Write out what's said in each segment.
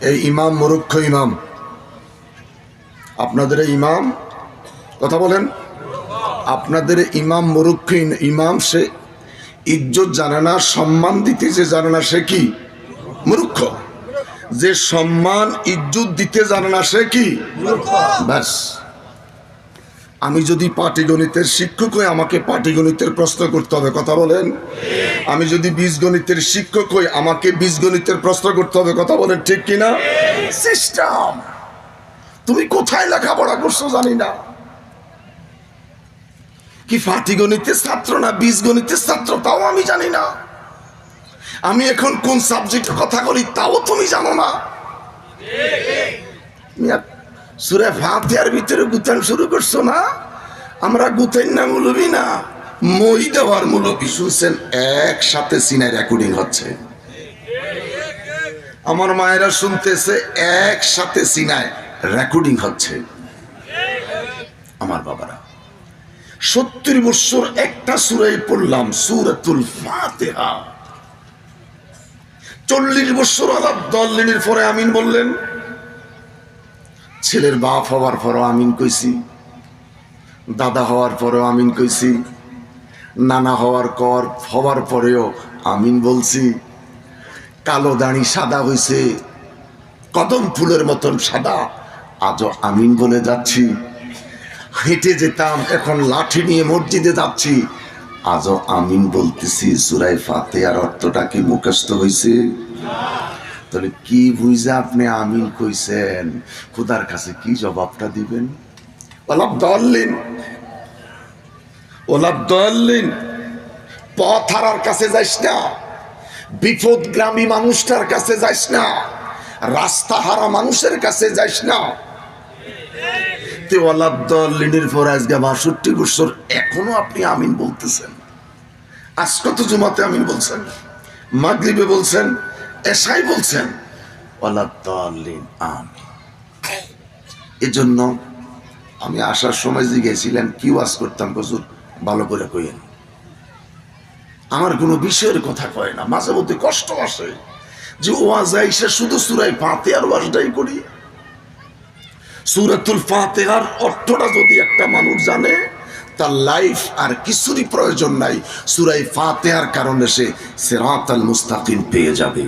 এই ইমাম মুরুক্ষ ইমাম। আপনাদের ইমাম কথা বলেন আপনাদের ইমাম মুরুক্ষ ইমাম সে ইজ্জত জানে না সম্মান দিতে যে জানে না সে কি? মূর্খ। যে সম্মান ইজ্জত দিতে জানে না সে কি? ব্যাস। আমি যদি পাটিগণিতের শিক্ষক হই, আমাকে পাটিগণিতের প্রশ্ন করতে হবে, কথা বলেন? আমি যদি বীজগণিতের শিক্ষক হই, আমাকে বীজগণিতের প্রশ্ন করতে হবে, কথা বলেন ঠিক কিনা? সিস্টেম তুমি কোথায় লেখাপড়া করছ জানি না। কি পাটিগণিতের ছাত্র না বীজগণিতের ছাত্র, তাও আমি জানি না। আমি এখন কোন সাবজেক্টের কথা বলি, তাও তুমি জানো না। সুরে ফাতিহার ভিতরে গুতান শুরু করছ না? আমরা গুতাইন না মুলবি না। মই দেওয়ার মুলবি শুনছেন, একসাথে সিনাই রেকর্ডিং হচ্ছে। আমার মায়েরা শুনতেছে, একসাথে সিনায় রেকর্ডিং হচ্ছে। আমার বাবারা, সত্তর বছর একটা সুরাই পড়লাম, সুরাতুল ফাতেহা। চল্লিশ বছর আলাপ দলিনীর পরে আমিন বললেন ছেলের বাপ হওয়ার পরও আমিন কইছি, দাদা হওয়ার পরেও আমিন কইছি, নানা হওয়ার কর হওয়ার পরেও আমিন বলছি, কালো দাড়ি সাদা হইছে, কদম ফুলের মতন সাদা, আজও আমিন বলে যাচ্ছি। হেঁটে যেতাম, এখন লাঠি নিয়ে মসজিদে যাচ্ছি, আজও আমিন বলতেছি সুরাই ফাতে আর অর্থটা কি মুখস্থ হয়েছে তাহলে কি বুঝে আপনি আমিন কইছেন? খুদার কাছে কি জবাবটা দিবেন? ওলাপ দলিন ওলাপ দলিন পথ হারার কাছে যাইস না। বিপদগ্রামী মানুষটার কাছে যাইস না। রাস্তা হারা মানুষের কাছে যাইস না। তেওয়ালাদ্দলিনের পর আজকে বাষট্টি বছর এখনও আপনি আমিন বলতেছেন। আজ কত জুমাতে আমিন বলছেন? মাগরিবে বলছেন? এসাই বলছেন। ওয়ালাদ্দলিন এজন্য আমি আসার সময় জিগেছিলেন কি ওয়াজ করতাম কচুর ভালো করে কইেন আমার কোনো বিষয়ের কথা কয় না মাঝে মধ্যে কষ্ট আসে যে ওয়াজ আইসে শুধু সুরাই পাতে আর ওয়াজটাই করি। সুরাতুল ফাতেহার অর্থটা যদি একটা মানুষ জানে তার লাইফ আর কিছুরই প্রয়োজন নাই। সুরাই ফাতেহার কারণে সে সেরাত আল মুস্তাকিম পেয়ে যাবে।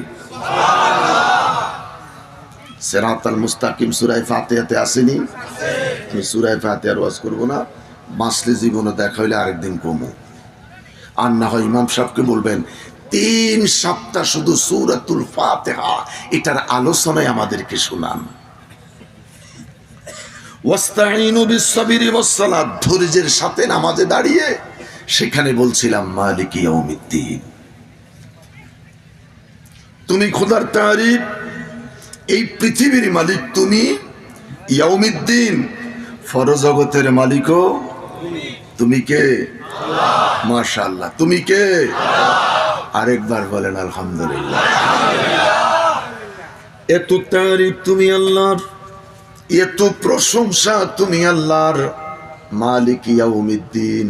সেরাত আল মুস্তাকিম সুরাই ফাতেহাতে আসেনি? আমি সুরাই ফাতেহার ওয়াজ করব না। বাঁচলে জীবনে দেখা হইলে আরেকদিন কমো। আর না হয় ইমাম সাহেবকে বলবেন, তিন সপ্তাহ শুধু সুরাতুল ফাতেহা, এটার আলোচনায় আমাদেরকে শোনান। ধৈর্যের সাথে নামাজে দাঁড়িয়ে সেখানে বলছিলাম, মালিক ইয়াউমিদ্দিন। তুমি খোদার তারিফ। এই পৃথিবীর মালিক তুমি, ইয়াউমিদ্দিন, ফরজগতের মালিকও। তুমি কে? মাশাআল্লাহ। তুমি কে? আরেকবার বলেন, আলহামদুলিল্লাহ। এত তারিফ তুমি আল্লাহর, এত প্রশংসা তুমি আল্লাহর। মালিক ইয়াউমিদ্দিন,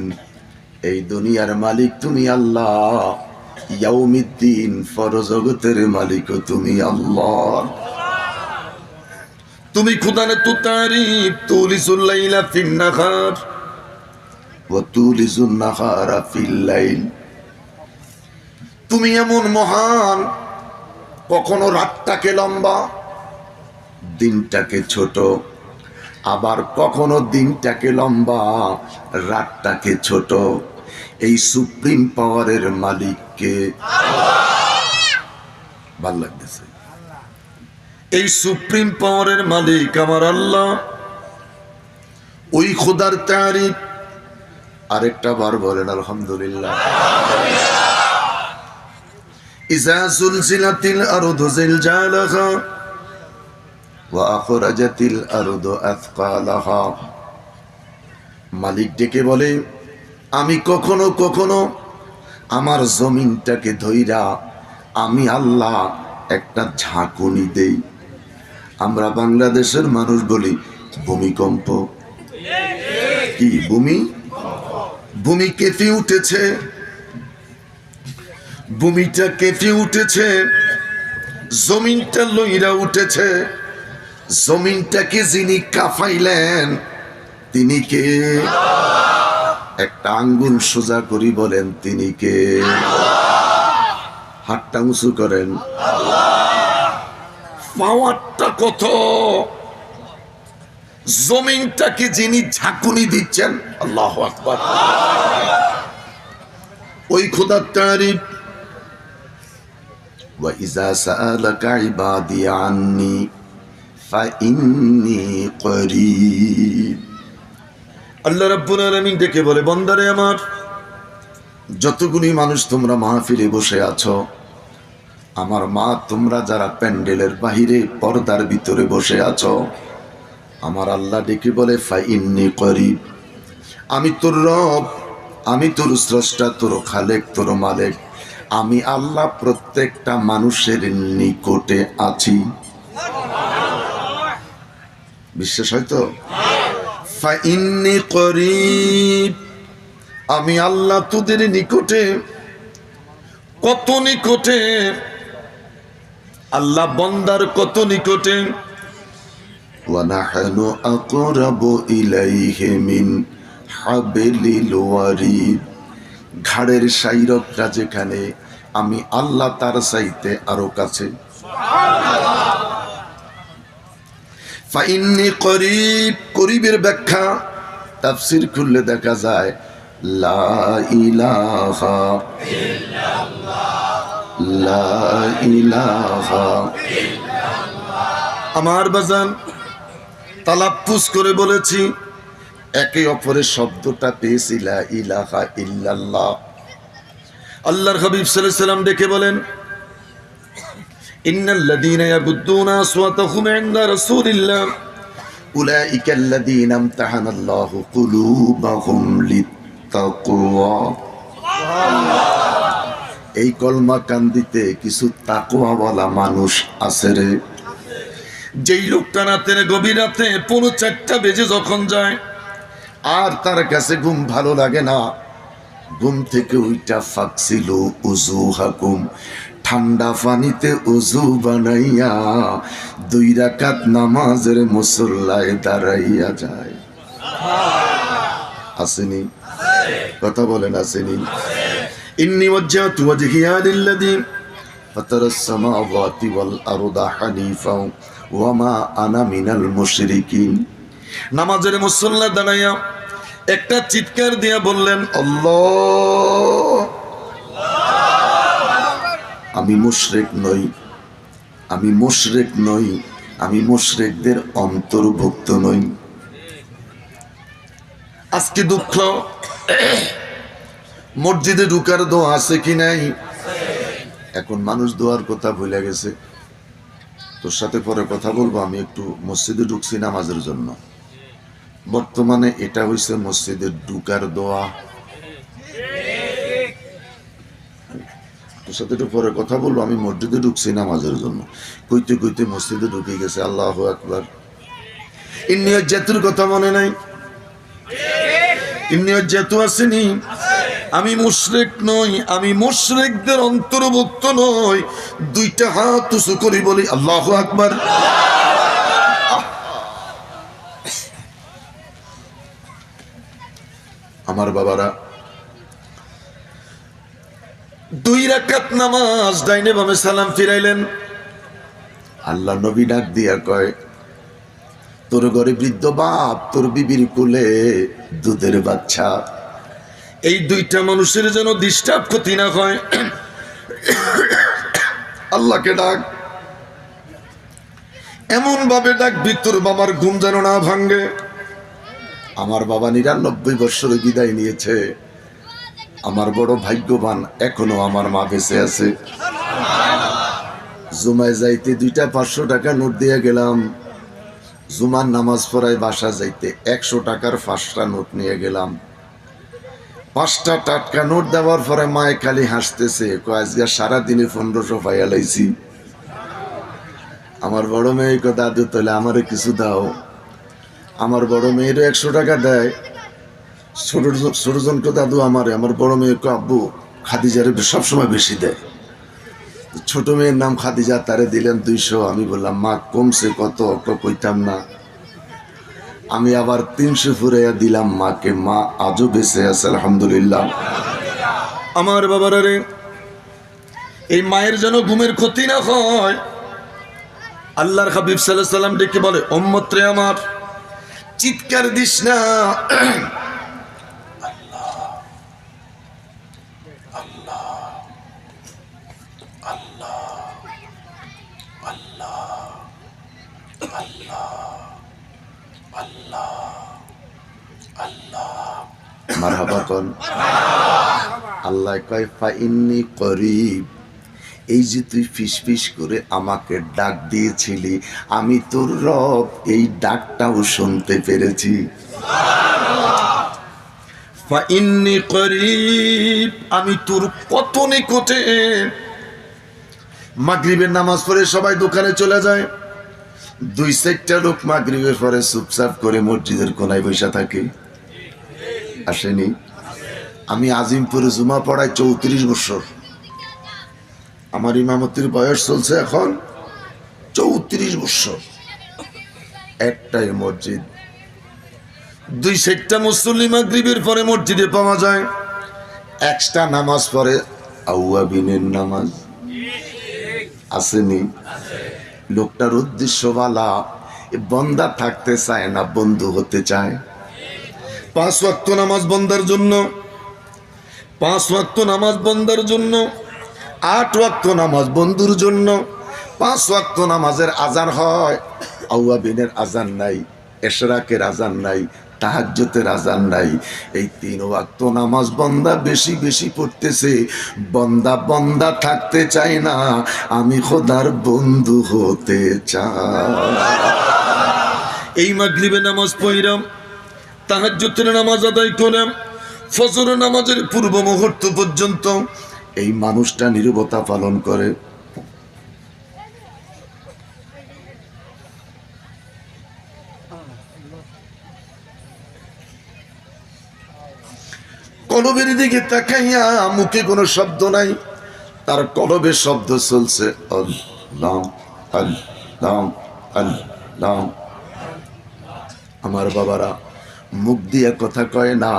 এই দুনিয়ার মালিক তুমি আল্লাহ। ইয়াউমিদ্দিন, ফরজগতের মালিক তুমি আল্লাহ। তুমি খুদানে তু তারিফ তুলিসুল লাইলা ফিন নাহার ওয়া তুমি এমন মহান, কখনো রাতটাকে লম্বা, দিনটাকে ছোট, আবার কখনো দিনটাকে লম্বা, রাতটাকে ছোট। এই সুপ্রিম পাওয়ারের মালিককে ভালো লাগতেছে। এই সুপ্রিম পাওয়ারের মালিক আমার আল্লাহ। ওই খোদার তারিফ। আরেকটা বার বলেন, আলহামদুলিল্লাহ। মালিক ডেকে বলে, আমি কখনো কখনো আমার জমিনটাকে ধইরা আমি আল্লাহ একটা ঝাঁকুনি দেই। আমরা বাংলাদেশের মানুষ বলি, ভূমিকম্প। কি, ভূমি? ভূমি কেঁপে উঠেছে। ভূমিটা কেঁপে উঠেছে। জমিনটা লইরা উঠেছে। জমিনটাকে যিনি কাফাইলেন তিনি কে? একটা আঙ্গুল সোজা করি বলেন তিনি কে হাতটা উঁচু করেন পাওয়ারটা কত জমিনটাকে যিনি ঝাঁকুনি দিচ্ছেন আল্লাহ আকবার ওই খোদার তারিফ وإذا سألك عبادي عني فإني قريب আল্লাহ রাব্বুল আলামিন ডেকে বলে, বন্দারে আমার যতগুলি মানুষ তোমরা মাহফিলে বসে আছো, আমার মা তোমরা যারা প্যান্ডেলের বাহিরে পর্দার ভিতরে বসে আছো, আমার আল্লাহ ডেকে বলে, ফাইন্নি করিব, আমি তোর রব, আমি তোর স্রষ্টা, তোর খালেক, তোর মালেক, আমি আল্লাহ প্রত্যেকটা মানুষের নিকটে আছি। বিশ্বাস হয়তো আমি আল্লাহ তোদের নিকটে, কত নিকটে, আল্লাহ বন্দার কত নিকটে ওয়ানাহানু ঘাড়ের সাইরকটা যেখানে, আমি আল্লাহ তার সাইতে আরও কাছে। সুবহানাল্লাহ ফাইন্নি করিব, করিবের ব্যাখ্যা। তাফসির খুললে দেখা যায়, লা ইলাহা লা ইলাহা আমার বাজান তালাপ্পুস করে বলেছি, একে অপরের শব্দটা পেয়েছি, লা ইলাহা ইল্লাল্লাহ। আল্লাহর হাবিব সাল্লাম ডেকে বলেন এই কলমা কান্দিতে কিছু তাকওয়াওয়ালা মানুষ আছে রে। যেই লোকটা রাতের গভীর রাতে পৌনে চারটা বেজে যখন যায়, আর তার কাছে ঘুম ভালো লাগে না। ঘুম থেকে ওইটা ফাঁকছিল উজু হাকুম ঠান্ডা পানিতে উজু বানাইয়া দুই রাকাত নামাজের মুসল্লায় দাঁড়াইয়া যায় আসেনি কথা বলেন আসেনি ইন্নি ওয়াজ্জাহতু ওয়াজহিয়া লিল্লাযী ফাতারা السماوات والأرض حنيفا ওয়ামা আনা মিনাল মুশরিকিন নামাজের মুসল্লা দাঁড়াইয়া একটা চিৎকার দিয়া বললেন আল্লাহ আমি মুশরেক নই। আমি মুশরেক নই। আমি মুশরেকদের অন্তর্ভুক্ত নই। আজকে দুঃখ। মসজিদে ঢুকার দোয়া আছে কি নাই? এখন মানুষ দোয়ার কথা ভুলে গেছে। তোর সাথে পরে কথা বলব, আমি একটু মসজিদে ঢুকছি নামাজের জন্য। বর্তমানে এটা হয়েছে মসজিদে ঢুকার দোয়া। তোর সাথে একটু পরে কথা বলব আমি মসজিদে ঢুকছি নামাজের জন্য। কইতে কইতে মসজিদে ঢুকে গেছে, আল্লাহ একবার ইন্নি জাতুর কথা মনে নাই? ইন্নি জাতু আসেনি? আমি মুশরেক নই, আমি মুশরেকদের অন্তর্ভুক্ত নই। দুইটা হাত উঁচু করি বলি, আল্লাহ আকবার। আমার বাবারা দুই রাকাত নামাজ, ডাইনে বামে সালাম ফিরাইলেন। আল্লাহ নবী ডাক দিয়া কয়, তোর ঘরে বৃদ্ধ বাপ, তোর বিবির কুলে দুধের বাচ্চা। এই দুইটা মানুষের যেন ডিস্টার্ব ক্ষতি না হয়। আল্লাহকে ডাক। এমন ভাবে ডাক তোর বাবার ঘুম যেন না ভাঙ্গে আমার বাবা নিরানব্বই বৎসরে বিদায় নিয়েছে। আমার বড় ভাগ্যবান এখনও আমার মা বেঁচে আছে। জুমায় যাইতে দুইটা পাঁচশো টাকা নোট দিয়ে গেলাম। জুমার নামাজ পড়ায় বাসা যাইতে একশো টাকার পাঁচটা নোট নিয়ে গেলাম। পাঁচটা টাটকা নোট দেওয়ার পরে মায়ে খালি হাসতেছে আজকে সারাদিনে পনেরোশো পাইয়া লাইছি। আমার বড় মেয়ে দাদু, তাহলে আমারে কিছু দাও। আমার বড় মেয়েরও একশো টাকা দেয়। ছোট ছোটজনকে দাদু আমারে, আমার বড় মেয়েকে আব্বু খাদিজারে সবসময় বেশি দেয়। ছোট মেয়ের নাম খাদিজা, তারে দিলেন দুইশো। আমি বললাম, মা, কমছে কত? ক কইতাম না। আমি আবার তিনশো ফুরাইয়া দিলাম মাকে। মা আজও বেঁচে আছে, আলহামদুলিল্লাহ। আমার বাবারা রে এই মায়ের যেন ঘুমের ক্ষতি না হয়। আল্লাহর হাবিব সাল্লাহ সাল্লাম ডেকে বলে ওম্মত্রে আমার, চিৎকার দিস না। আল্লাহ। কয় ফা করিব। এই যে তুই ফিস ফিস করে আমাকে ডাক দিয়েছিলি, আমি তোর রব এই ডাকটাও শুনতে পেরেছি। ইন্নি করিব, আমি তোর কত নিকটে মাগরিবের নামাজ পড়ে সবাই দোকানে চলে যায়। দুই চারটা লোক মাগরিবের পরে চুপচাপ করে মসজিদের কোনায় বসে থাকে। আসেনি। আমি আজিমপুরে জুমা পড়াই চৌত্রিশ বছর। আমার ইমামতির বয়স চলছে এখন চৌত্রিশ বছর। একটাই মসজিদ। দুই সেটটা মুসল্লি মাগরিবের পরে মসজিদে পাওয়া যায়। একটা নামাজ পড়ে আউয়াবিনের নামাজ। আসেনি। লোকটার উদ্দেশ্য বালা বন্দা থাকতে চায় না, বন্ধু হতে চায়। পাঁচ ওয়াক্ত নামাজ বন্দার জন্য, পাঁচ ওয়াক্ত নামাজ বন্দার জন্য, আট ওয়াক্ত নামাজ বন্ধুর জন্য, পাঁচ ওয়াক্ত নামাজের আজান হয়। আউয়াবিনের আজান নাই, এশরাকের আজান নাই তাহাজ্জতের আজান নাই। এই তিন ওয়াক্ত নামাজ বন্দা বেশি বেশি পড়তেছে। বন্দা বন্দা থাকতে চাই না, আমি খোদার বন্ধু হতে চাই। এই মাগলিবে নামাজ পড়িলাম তাহাজ্জুতের নামাজ আদায় করলাম ফজর নামাজের পূর্ব মুহূর্ত পর্যন্ত এই মানুষটা নিরবতা পালন করে। কলবের দিকে তাকাইয়া মুখে কোনো শব্দ নাই। তার কলবের শব্দ চলছে। আমার বাবারা, মুখ দিয়ে কথা কয় না,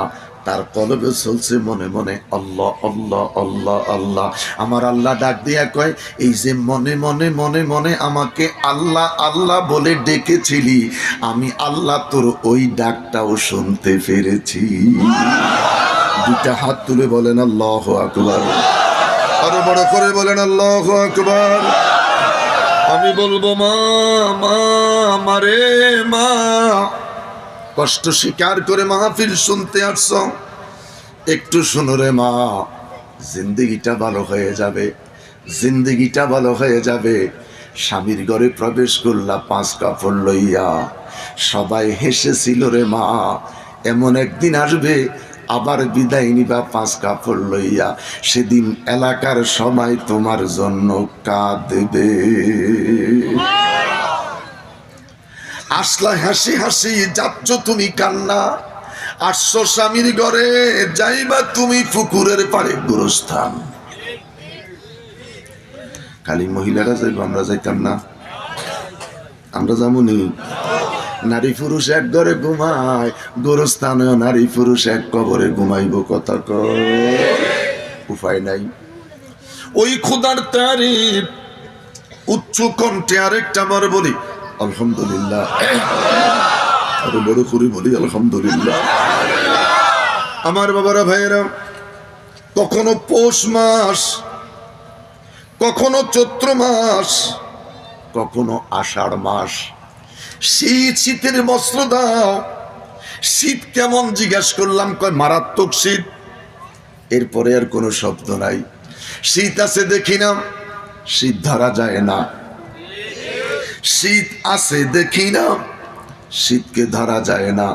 তার কলবে চলছে মনে মনে, আল্লাহ আল্লাহ আল্লাহ আল্লাহ। আমার আল্লাহ ডাক দিয়া কয়, এই যে মনে মনে মনে মনে আমাকে আল্লাহ আল্লাহ বলে ডেকেছিলি, আমি আল্লাহ তোর ওই ডাকটাও শুনতে পেরেছি। দুটা হাত তুলে বলেন আল্লাহ আকবার। আরও বড় করে বলেন আল্লাহ আকবার। আমি বলব, মা মা মারে মা। কষ্ট স্বীকার করে মাহফিল শুনতে আসছ। একটু শুনো রে, মা, জিন্দগিটা ভালো হয়ে যাবে, জিন্দগিটা ভালো হয়ে যাবে। স্বামীর ঘরে প্রবেশ করলা, পাঁচ কাপড় লইয়া। সবাই হেসেছিল রে, মা, এমন একদিন আসবে আবার বিদায় নিবা পাঁচ কাপড় লইয়া। সেদিন এলাকার সবাই তোমার জন্য কাঁদবে। আসলা হাসি হাসি, যাচ্ছ তুমি কান্না? আসছ স্বামীর ঘরে, যাইবা তুমি পুকুরের পাড়ে গুরুস্থান। খালি মহিলারা যাইব, আমরা যাইতাম না। আমরা যেমনই নারী পুরুষ এক ঘরে ঘুমায়, গোরস্থানেও নারী পুরুষ এক কবরে ঘুমাইব কথা উপায় নাই। ওই খুদার তারিফ উচ্চ কণ্ঠে আরেকটা আমার বলি, আলহামদুলিল্লাহ। আরও বড় করে বলি, আলহামদুলিল্লাহ। আমার বাবারা, ভাইয়েরা, কখনো পৌষ মাস, কখনো চৈত্র মাস, কখনো আষাঢ় মাস শীত, শীতের বস্ত্র দাও। শীত কেমন জিজ্ঞাস করলাম, কয়, মারাত্মক শীত। এরপরে আর কোনো শব্দ নাই। শীত আছে দেখি না, শীত ধরা যায় না। শীত আছে দেখি না, শীতকে ধরা যায় না।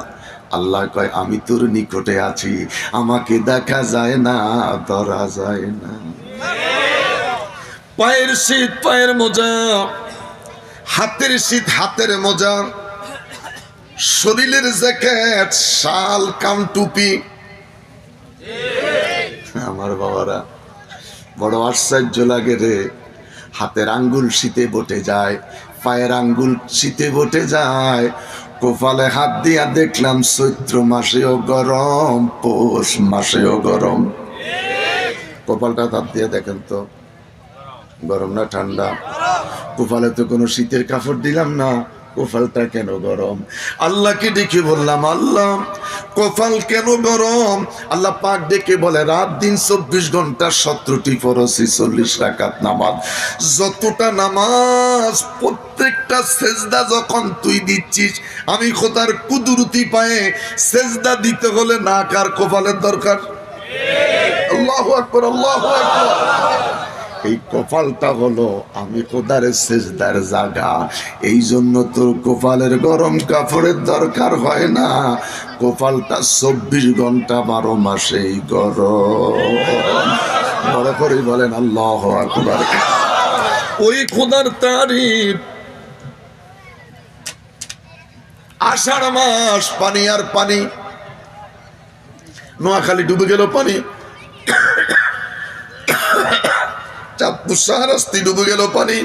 আল্লাহ কয়, আমি তোর নিকটে আছি, আমাকে দেখা যায় না, ধরা যায় না। পায়ের শীত, পায়ের মোজা হাতের শীত, হাতের মোজা। শরীরের জ্যাকেট, শাল, কাম টুপি। আমার বাবারা, বড় আশ্চর্য লাগে রে। হাতের আঙ্গুল শীতে বটে যায়, পায়ের আঙ্গুল শীতে বটে যায়। কপালে হাত দিয়া দেখলাম চৈত্র মাসেও গরম, পৌষ মাসেও গরম। কপালটা হাত দিয়ে দেখেন তো। গরম না ঠান্ডা? কপালে তো কোনো শীতের কাপড় দিলাম না। কপালটা কেন গরম? আল্লাহকে ডেকে বললাম, আল্লাহ কপাল কেন গরম? আল্লাহ পাক ডেকে বলে, রাত দিন চব্বিশ ঘণ্টা সতেরোটি পরশি চল্লিশ রাকাত নামাজ। যতটা নামাজ, প্রত্যেকটা সেজদা যখন তুই দিচ্ছিস, আমি খোদার কুদুরতি পায়ে সেজদা দিতে হলে না কার কপালের দরকার। আল্লাহ আকবর আল্লাহ আকবর। এই কপালটা হলো, আমি কোদারে সেজদার জাগা। এই জন্য তোর কপালের গরম কাপড়ের দরকার হয় না। কপালটা চব্বিশ ঘণ্টা বারো মাসেই গরম। বড় করে বলেন, আল্লাহ আকবার। ওই খোদার তারিফ। আষাঢ় মাস, পানি আর পানি। নোয়াখালী ডুবে গেল পানি। চাঁদপুর ডুবে গেল পানি।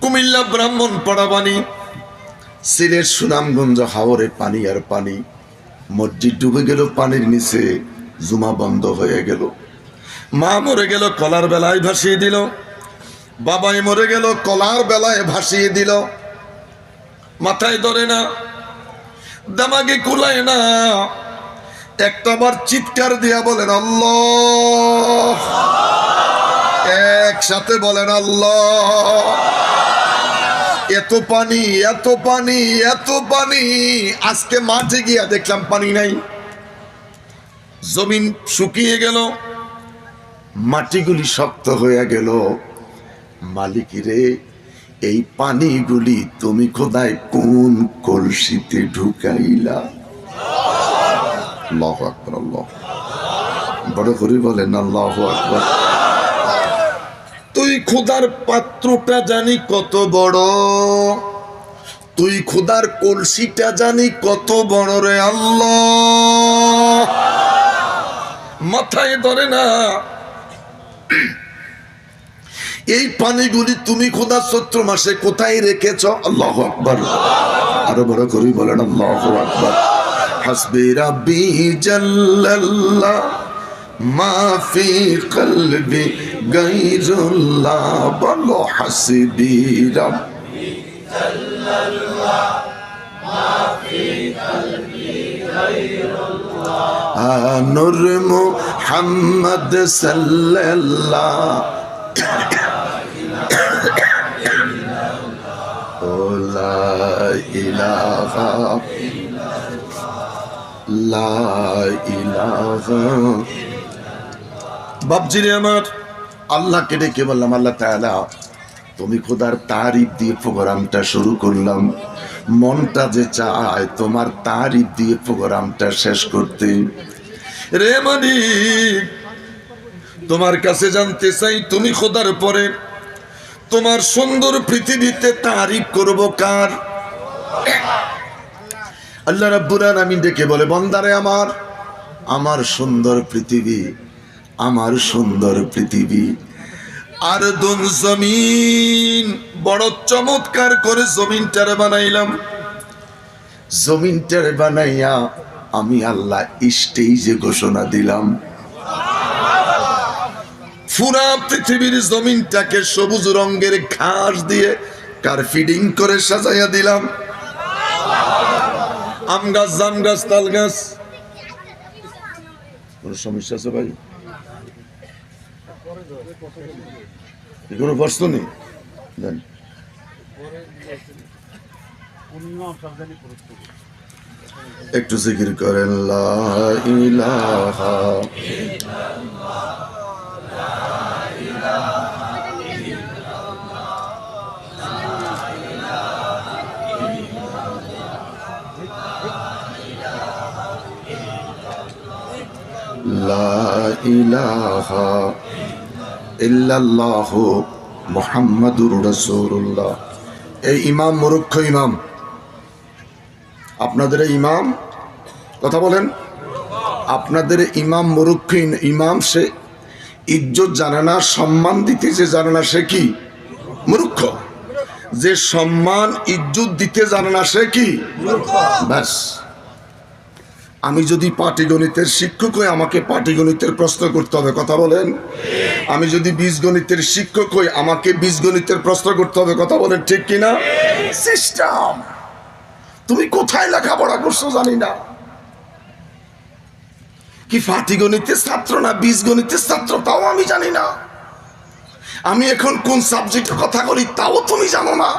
কুমিল্লা ব্রাহ্মণ পাড়া পানি। সিলেট সুনামগঞ্জ, হাওরে পানি আর পানি। মসজিদ ডুবে গেল, পানির নিচে জুমা বন্ধ হয়ে গেল। মা মরে গেল, কলার বেলায় ভাসিয়ে দিল। বাবাই মরে গেল, কলার বেলায় ভাসিয়ে দিল। মাথায় ধরে না, দামাগে কুলায় না। একটা বার চিৎকার দিয়া বলেন, আল্লাহ। একসাথে বলেন, আল্লাহ। এত পানি এত পানি এত পানি। আজকে মাঠে গিয়া দেখলাম পানি নাই। জমিন শুকিয়ে গেল, মাটিগুলি শক্ত হয়ে গেল। মালিকিরে এই পানিগুলি তুমি খোদায় কোন কলসিতে ঢুকাইলা? আল্লাহু আকবার, আল্লাহ বড় করে বলেন আল্লাহ আকবার। তুই খুদার পাত্রটা জানি কত বড়। তুই খুদার কলসিটা জানি কত বড় রে আল্লাহ। মাথায় ধরে না। এই পানিগুলি তুমি খোদা চৈত্র মাসে কোথায় রেখেছ? আল্লাহ আকবার। আরও বড় করে বলেন আল্লাহ আকবার। হাসবি রাব্বি জাল্লাল্লাহ মা ফি কলবি গায়রুল্লাহ, বলো হাসবি রাব্বি নূর মুহাম্মদ সাল্লাল্লাহ। ও লা ইলাহা বাপজিরে আমার, আল্লাহকে ডেকে বললাম, আল্লাহ তাআলা, তুমি খোদার তারিফ দিয়ে প্রোগ্রামটা শুরু করলাম। মনটা যে চায়, তোমার তারিফ দিয়ে প্রোগ্রামটা শেষ করতে। রে মালিক, তোমার কাছে জানতে চাই, তুমি খোদার পরে তোমার সুন্দর পৃথিবীতে তারিফ করব কার? আল্লাহ রাব্বুল আলামিন ডেকে বলে, বন্দারে আমার আমার সুন্দর পৃথিবী, আমার সুন্দর পৃথিবী। আর দুন জমিন, বড় চমৎকার করে জমিনটারে বানাইলাম। জমিনটার বানাইয়া আমি আল্লাহ স্টেজে ঘোষণা দিলাম। পুরা পৃথিবীর জমিনটাকে সবুজ রঙের ঘাস দিয়ে কার ফিডিং করে সাজাইয়া দিলাম। আম গাছ, জাম গাছ, তাল গাছ। কোনো সমস্যা আছে ভাই? কোনো প্রশ্ন নেই? দেন। একটু জিকির করেন, লা ইল্লাল্লাহ মুহাম্মাদুর রাসূলুল্লাহ। এই ইমাম মুরুক্ষ ইমাম। আপনাদের ইমাম? কথা বলেন। আপনাদের ইমাম মুরুক্ষ ইমাম সে ইজ্জত জানে না সম্মান দিতে যে জানে না সে কি? মূর্খ। যে সম্মান ইজ্জত দিতে জানে না সে কি? ব্যাস। আমি যদি পাটিগণিতের শিক্ষক হই আমাকে পাটিগণিতের প্রশ্ন করতে হবে, কথা বলেন? আমি যদি বীজগণিতের শিক্ষক হই আমাকে বীজগণিতের প্রশ্ন করতে হবে, কথা বলেন ঠিক কিনা সিস্টেম। তুমি কোথায় লেখাপড়া করছ জানি না। কি পাটিগণিতের ছাত্র না বীজগণিতের ছাত্র, তাও আমি জানি না। আমি এখন কোন সাবজেক্টে কথা বলি, তাও তুমি জানো না।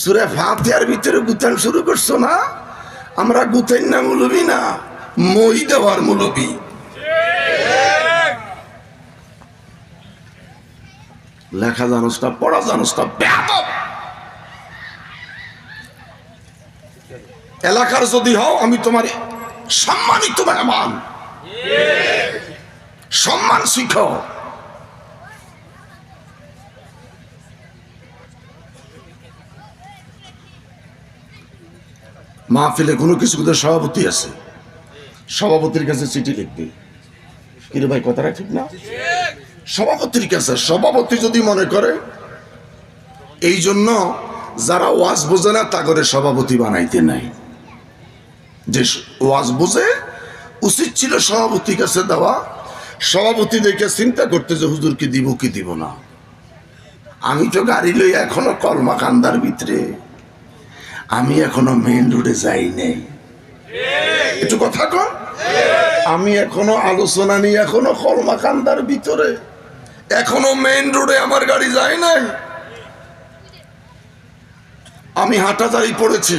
সুরে ফাতিহার ভিতরে গুতান শুরু করছ না? আমরা গুতাইন না মুলবি না, মই দেওয়ার মুলবি। লেখা জানোস পড়া জানোস বেয়াদব। এলাকার যদি হও, আমি তোমার সম্মানিত মেহমান। সম্মান শিখো। মাহফিলে কোনো কিছু কিন্তু সভাপতি আছে। সভাপতির কাছে চিঠি লিখবে। কিরে ভাই কথাটা ঠিক না? সভাপতির কাছে, সভাপতি যদি মনে করে, এই জন্য যারা ওয়াজ বোঝে না, তা করে সভাপতি বানাইতে নাই। যে ওয়াজ বোঝে, উচিত ছিল সভাপতির কাছে দেওয়া। সভাপতি দেখে চিন্তা করতে যে হুজুরকে দিব কি দিব না। আমি তো গাড়ি লই এখনও কলমা কান্দার ভিতরে। আমি এখনও মেন রোডে যাই নাই একটু কথা কন আমি এখনও আলোচনা নিয়ে এখনও কলমা কান্দার ভিতরে। এখনও মেইন রোডে আমার গাড়ি যায় নাই। আমি হাঁটাদারি পড়েছি।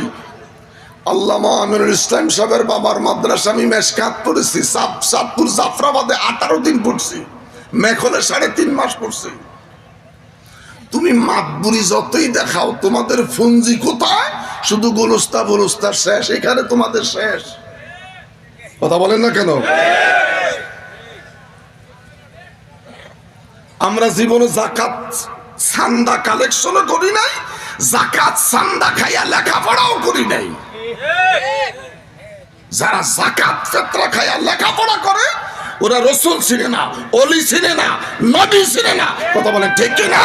আল্লামা আমিরুল ইসলাম সাহেবের বাবার মাদ্রাসা আমি মেশকাত পড়েছি। সাপ সাতপুর জাফরাবাদে আঠারো দিন পড়ছি। মেখলে সাড়ে তিন মাস পড়ছি। তুমি মাতবুরি যতই দেখাও, তোমাদের ফঞ্জি কোথায়? শুধু গোলস্তা বলস্তা শেষ, এখানে তোমাদের শেষ। কথা বলেন না কেন? আমরা জীবনে জাকাত, সান্দা কালেকশনও করি নাই, জাকাত, সান্দা খাইয়া লেখাপড়াও করি নাই। যারা জাকাত, ফেতরা খাইয়া লেখাপড়া করে, ওরা রসুল চিনে না, অলি চিনে না, নবী চিনে না। কথা বলেন ঠিক কিনা?